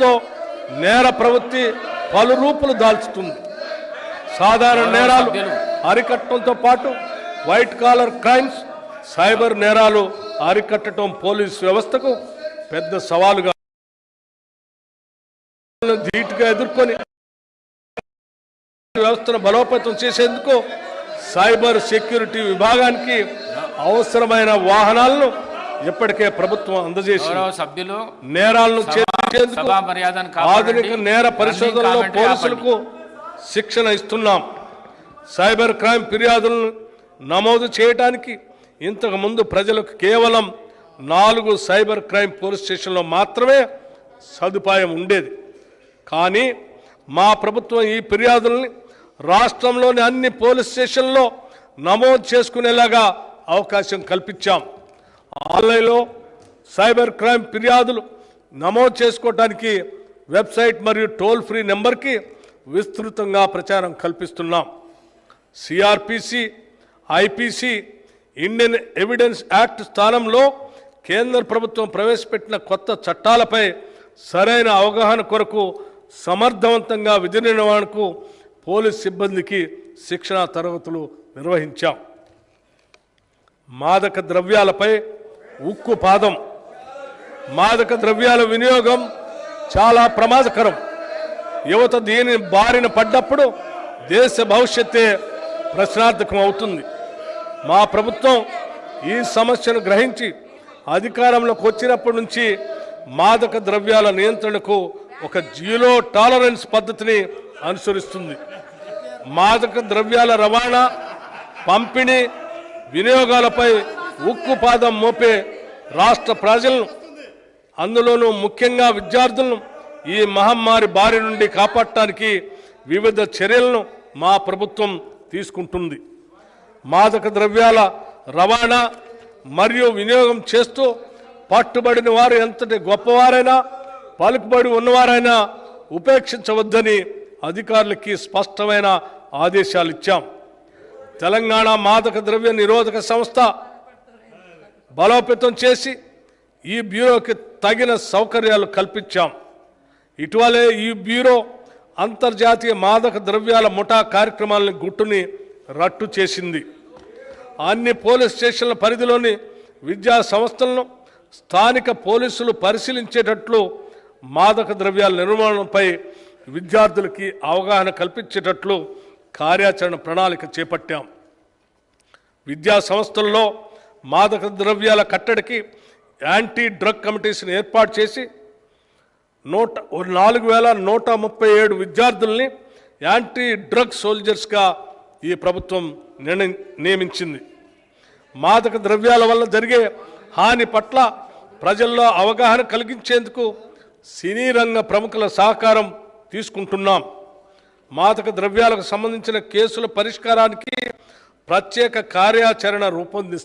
తో నేర ప్రవృత్తి పలు రూపులు దాల్చుతుంది. సాధారణ నేరాలు అరికట్టడంతో పాటు వైట్ కాలర్ క్రైమ్స్ సైబర్ నేరాలు అరికట్టడం పోలీస్ వ్యవస్థకు పెద్ద సవాలుగా ధీటుగా ఎదుర్కొని వ్యవస్థను బలోపేతం చేసేందుకు సైబర్ సెక్యూరిటీ విభాగానికి అవసరమైన వాహనాలను ఇప్పటికే ప్రభుత్వం అందజేసింది. గౌరవ సభ్యులు నేరాలను ఆధునిక. నేర పరిశోధనలో పోలీసులకు శిక్షణ ఇస్తున్నాం. సైబర్ క్రైమ్ ఫిర్యాదులను నమోదు చేయడానికి ఇంతకు ముందు ప్రజలకు కేవలం నాలుగు సైబర్ క్రైమ్ పోలీస్ స్టేషన్లో మాత్రమే సదుపాయం ఉండేది. కానీ మా ప్రభుత్వం ఈ ఫిర్యాదుల్ని రాష్ట్రంలోని అన్ని పోలీస్ స్టేషన్లో నమోదు చేసుకునేలాగా అవకాశం కల్పించాం. ఆన్లైన్లో సైబర్ క్రైమ్ ఫిర్యాదులు నమోదు చేసుకోవడానికి వెబ్సైట్ మరియు టోల్ ఫ్రీ నెంబర్కి విస్తృతంగా ప్రచారం కల్పిస్తున్నాం. CRPC IPC Indian evidence act స్థానంలో కేంద్ర ప్రభుత్వం ప్రవేశపెట్టిన కొత్త చట్టాలపై సరైన అవగాహన కొరకు సమర్థవంతంగా విధి నిర్వహణకు పోలీస్ సిబ్బందికి శిక్షణా తరగతులు నిర్వహించాం. మాదక ద్రవ్యాలపై ఉక్కు పాదం. మాదక ద్రవ్యాల వినియోగం చాలా ప్రమాదకరం. యువత దీని బారిన పడ్డప్పుడు దేశ భవిష్యత్తే ప్రశ్నార్థకం అవుతుంది. మా ప్రభుత్వం ఈ సమస్యను గ్రహించి అధికారంలోకి వచ్చినప్పటి నుంచి మాదక ద్రవ్యాల నియంత్రణకు ఒక జీరో టాలరెన్స్ పద్ధతిని అనుసరిస్తుంది. మాదక ద్రవ్యాల రవాణా పంపిణీ వినియోగాలపై ఉక్కు పాదం మోపే రాష్ట్ర ప్రజలను అందులోనూ ముఖ్యంగా విద్యార్థులను ఈ మహమ్మారి బారి నుండి కాపాడటానికి వివిధ చర్యలను మా ప్రభుత్వం తీసుకుంటుంది. మాదక ద్రవ్యాల రవాణా మరియు వినియోగం చేస్తూ పట్టుబడిన వారు ఎంతటి గొప్పవారైనా పలుకుబడి ఉన్నవారైనా ఉపేక్షించవద్దని అధికారులకి స్పష్టమైన ఆదేశాలు ఇచ్చాం. తెలంగాణ మాదక ద్రవ్య నిరోధక సంస్థ బలోపేతం చేసి ఈ బ్యూరోకి తగిన సౌకర్యాలు కల్పించాం. ఇటీవలే ఈ బ్యూరో అంతర్జాతీయ మాదక ద్రవ్యాల ముఠా కార్యక్రమాలను గుట్టుని రట్టు చేసింది. అన్ని పోలీస్ స్టేషన్ల పరిధిలోని విద్యా సంస్థలను స్థానిక పోలీసులు పరిశీలించేటట్లు మాదక ద్రవ్యాల నిర్మాణంపై విద్యార్థులకి అవగాహన కల్పించేటట్లు కార్యాచరణ ప్రణాళిక చేపట్టాం. విద్యా సంస్థల్లో మాదక ద్రవ్యాల కట్టడికి యాంటీ డ్రగ్ కమిటీస్ని ఏర్పాటు చేసి నూట నాలుగు వేల నూట ముప్పై ఏడు విద్యార్థుల్ని యాంటీ డ్రగ్ సోల్జర్స్గా ఈ ప్రభుత్వం నిర్ణయం నియమించింది. మాదక ద్రవ్యాల వల్ల జరిగే హాని పట్ల ప్రజల్లో అవగాహన కలిగించేందుకు సినీ రంగ ప్రముఖుల సహకారం తీసుకుంటున్నాం. మాదక ద్రవ్యాలకు సంబంధించిన కేసుల పరిష్కారానికి ప్రత్యేక కార్యాచరణ రూపొందిస్తాం.